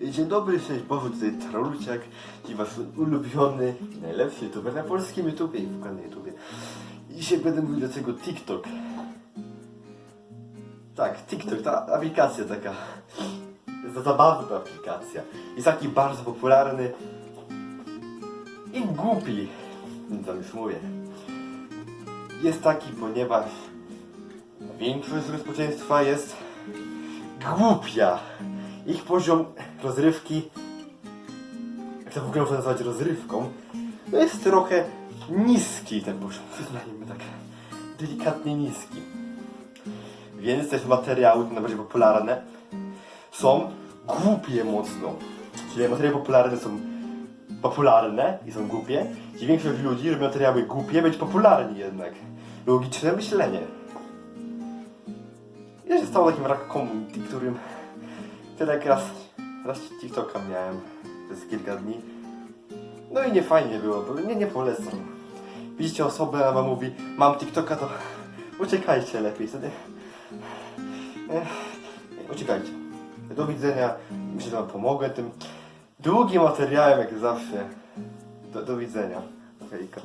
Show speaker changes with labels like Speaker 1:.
Speaker 1: Dzień dobry, cześć Boże, tutaj Trolciak, i wasz ulubiony, najlepszy youtuber na polskim YouTubie i w Dzisiaj będę mówił dlaczego TikTok. Tak, TikTok, ta aplikacja taka, to zabawna aplikacja. Jest taki bardzo popularny i głupi, co już mówię. Jest taki, ponieważ większość społeczeństwa jest głupia. Ich poziom rozrywki, jak to w ogóle można nazwać rozrywką, jest trochę niski ten poziom, przyznajmy tak, delikatnie niski. Więc też materiały najbardziej popularne są głupie mocno. Czyli materiały popularne są popularne i są głupie, i większość ludzi robi materiały głupie, być popularni jednak. Logiczne myślenie. Ja się stało takim rakom, którym tyle raz, raz TikToka miałem przez kilka dni. No i nie fajnie było, bo nie, nie polecam. Widzicie osobę, a wam mówi, mam TikToka, to uciekajcie lepiej wtedy. Ech, uciekajcie. Do widzenia. Myślę, że wam pomogę tym długim materiałem, jak zawsze. Do, do widzenia. Hejka.